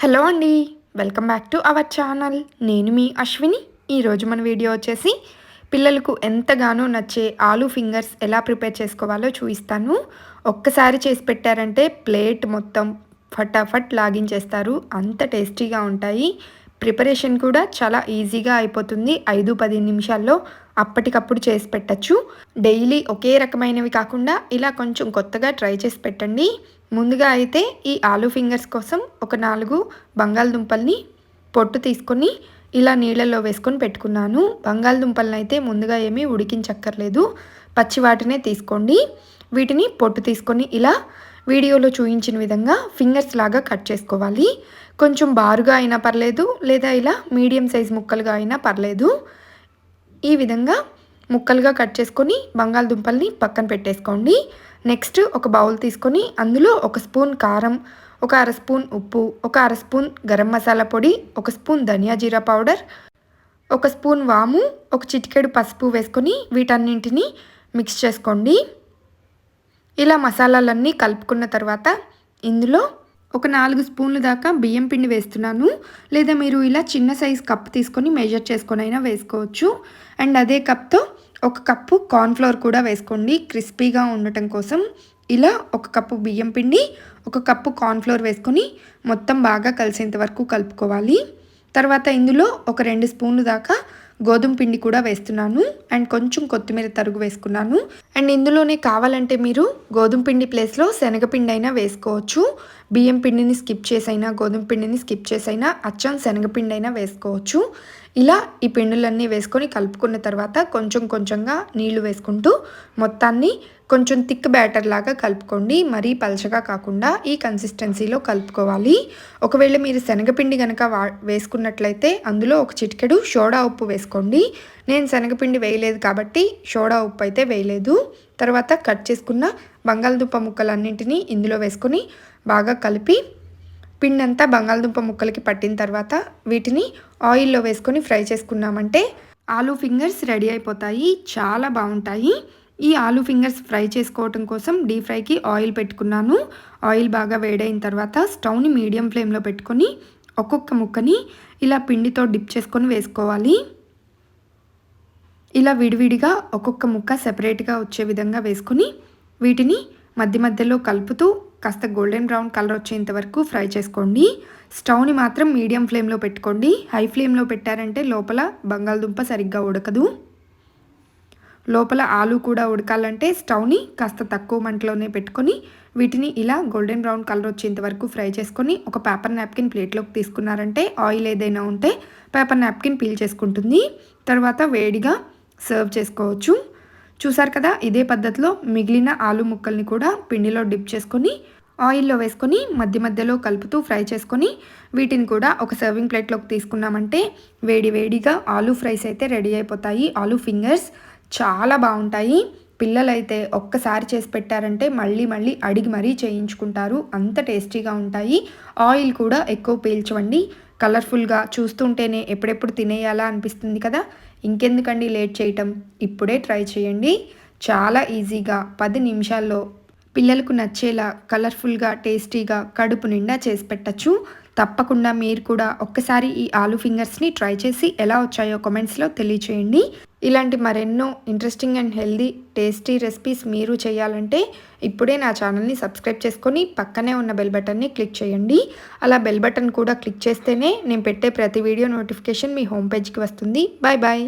Hello అండి welcome back to our channel. నేను మీ అశ్విని. ఈరోజు మన వీడియో వచ్చేసి పిల్లలకు ఎంతగానో నచ్చే ఆలూ ఫింగర్స్ ఎలా ప్రిపేర్ చేసుకోవాలో చూపిస్తాను. ఒక్కసారి చేసి పెట్టారంటే ప్లేట్ మొత్తం ఫటాఫట్ లాగించేస్తారు. అంత టేస్టీగా ఉంటాయి. ప్రిపరేషన్ కూడా చాలా ఈజీగా అయిపోతుంది. ఐదు పది నిమిషాల్లో అప్పటికప్పుడు చేసి పెట్టచ్చు. డైలీ ఒకే రకమైనవి కాకుండా ఇలా కొంచెం కొత్తగా ట్రై చేసి పెట్టండి. ముందుగా అయితే ఈ ఆలూ ఫింగర్స్ కోసం ఒక నాలుగు బంగాళదుంపల్ని పొట్టు తీసుకొని ఇలా నీళ్ళల్లో వేసుకొని పెట్టుకున్నాను. బంగాళదుంపలను అయితే ముందుగా ఏమీ ఉడికించక్కర్లేదు. పచ్చి వాటినే తీసుకోండి. వీటిని పొట్టు తీసుకొని ఇలా వీడియోలో చూపించిన విధంగా ఫింగర్స్ లాగా కట్ చేసుకోవాలి. కొంచెం బారుగా అయినా పర్లేదు లేదా ఇలా మీడియం సైజ్ ముక్కలుగా అయినా పర్లేదు. ఈ విధంగా ముక్కలుగా కట్ చేసుకొని బంగాళదుంపల్ని పక్కన పెట్టేసుకోండి. నెక్స్ట్ ఒక బౌల్ తీసుకొని అందులో ఒక స్పూన్ కారం ఒక అర స్పూన్ ఉప్పు ఒక అర స్పూన్ గరం మసాలా పొడి ఒక స్పూన్ ధనియా జీరా పౌడర్ ఒక స్పూన్ వాము ఒక చిటికెడు పసుపు వేసుకొని వీటన్నింటిని మిక్స్ చేసుకోండి. ఇలా మసాలాలన్నీ కలుపుకున్న తర్వాత ఇందులో ఒక నాలుగు స్పూన్లు దాకా బియ్యం పిండి వేస్తున్నాను. లేదా మీరు ఇలా చిన్న సైజ్ కప్ తీసుకొని మెజర్ చేసుకొని అయినా వేసుకోవచ్చు. అండ్ అదే కప్తో ఒక కప్పు కార్న్ఫ్లవర్ కూడా వేసుకోండి. క్రిస్పీగా ఉండటం కోసం ఇలా ఒక కప్పు బియ్యం పిండి ఒక కప్పు కార్న్ఫ్లవర్ వేసుకొని మొత్తం బాగా కలిసేంత వరకు కలుపుకోవాలి. తర్వాత ఇందులో ఒక రెండు స్పూన్లు దాకా గోధుమ పిండి కూడా వేస్తున్నాను. అండ్ కొంచెం కొత్తిమీర తరుగు వేసుకున్నాను. అండ్ ఇందులోనే కావాలంటే మీరు గోధుమ పిండి ప్లేస్లో శనగపిండి అయినా వేసుకోవచ్చు. బియ్యం పిండిని స్కిప్ చేసైనా గోధుమ పిండిని స్కిప్ చేసైనా అచ్చం శనగపిండి అయినా వేసుకోవచ్చు. ఇలా ఈ పిండులన్నీ వేసుకొని కలుపుకున్న తర్వాత కొంచెం కొంచెంగా నీళ్ళు వేసుకుంటూ మొత్తాన్ని కొంచెం థిక్ బ్యాటర్ లాగా కలుపుకోండి. మరీ పలచగా కాకుండా ఈ కన్సిస్టెన్సీలో కలుపుకోవాలి. ఒకవేళ మీరు శనగపిండి కనుక వా వేసుకున్నట్లయితే అందులో ఒక చిటికెడు సోడా ఉప్పు వేసుకోండి. నేను శనగపిండి వేయలేదు కాబట్టి సోడా ఉప్పు అయితే వేయలేదు. తర్వాత కట్ చేసుకున్న బంగాళదుంప ముక్కలన్నింటినీ ఇందులో వేసుకొని బాగా కలిపి పిండి అంతా బంగాళదుంప ముక్కలకి పట్టిన తర్వాత వీటిని ఆయిల్లో వేసుకొని ఫ్రై చేసుకున్నామంటే ఆలూ ఫింగర్స్ రెడీ అయిపోతాయి. చాలా బాగుంటాయి. ఈ ఆలూ ఫింగర్స్ ఫ్రై చేసుకోవటం కోసం డీప్ ఫ్రైకి ఆయిల్ పెట్టుకున్నాను. ఆయిల్ బాగా వేడైన తర్వాత స్టవ్ని మీడియం ఫ్లేమ్లో పెట్టుకొని ఒక్కొక్క ముక్కని ఇలా పిండితో డిప్ చేసుకొని వేసుకోవాలి. ఇలా విడివిడిగా ఒక్కొక్క ముక్క సెపరేట్గా వచ్చే విధంగా వేసుకొని వీటిని మధ్య మధ్యలో కలుపుతూ కాస్త గోల్డెన్ బ్రౌన్ కలర్ వచ్చేంత వరకు ఫ్రై చేసుకోండి. స్టవ్ని మాత్రం మీడియం ఫ్లేమ్లో పెట్టుకోండి. హై ఫ్లేమ్లో పెట్టారంటే లోపల బంగాళదుంప సరిగ్గా ఉడకదు. లోపల ఆలు కూడా ఉడకాలంటే స్టవ్ని కాస్త తక్కువ మంటలోనే పెట్టుకొని వీటిని ఇలా గోల్డెన్ బ్రౌన్ కలర్ వచ్చేంత వరకు ఫ్రై చేసుకొని ఒక పేపర్ నాప్కిన్ ప్లేట్లోకి తీసుకున్నారంటే ఆయిల్ ఏదైనా ఉంటే పేపర్ నాప్కిన్ పీల్ చేసుకుంటుంది. తర్వాత వేడిగా సర్వ్ చేసుకోవచ్చు. చూసారు కదా ఇదే పద్ధతిలో మిగిలిన ఆలు ముక్కల్ని కూడా పిండిలో డిప్ చేసుకొని ఆయిల్లో వేసుకొని మధ్య మధ్యలో కలుపుతూ ఫ్రై చేసుకొని వీటిని కూడా ఒక సర్వింగ్ ప్లేట్లోకి తీసుకున్నామంటే వేడి వేడిగా ఆలూ ఫ్రైస్ అయితే రెడీ అయిపోతాయి. ఆలూ ఫింగర్స్ చాలా బాగుంటాయి. పిల్లలైతే ఒక్కసారి చేసి పెట్టారంటే మళ్ళీ మళ్ళీ అడిగి మరీ చేయించుకుంటారు. అంత టేస్టీగా ఉంటాయి. ఆయిల్ కూడా ఎక్కువ పీల్చవండి. కలర్ఫుల్గా చూస్తుంటేనే ఎప్పుడెప్పుడు తినేయాలా అనిపిస్తుంది కదా? ఇంకెందుకండి లేట్ చేయటం? ఇప్పుడే ట్రై చేయండి. చాలా ఈజీగా పది నిమిషాల్లో పిల్లలకు నచ్చేలా కలర్ఫుల్గా టేస్టీగా కడుపు నిండా చేసి పెట్టచ్చు. తప్పకుండా మీరు కూడా ఒక్కసారి ఈ ఆలూ ఫింగర్స్ని ట్రై చేసి ఎలా వచ్చాయో కామెంట్స్లో తెలియచేయండి. ఇలాంటి మరెన్నో interesting and healthy tasty recipes మీరు చేయాలంటే ఇప్పుడే నా ఛానల్ని సబ్స్క్రైబ్ చేసుకొని పక్కనే ఉన్న బెల్ బటన్ని క్లిక్ చేయండి. అలా బెల్ బటన్ కూడా క్లిక్ చేస్తేనే నేను పెట్టే ప్రతి వీడియో నోటిఫికేషన్ మీ హోమ్ పేజ్కి వస్తుంది. Bye bye.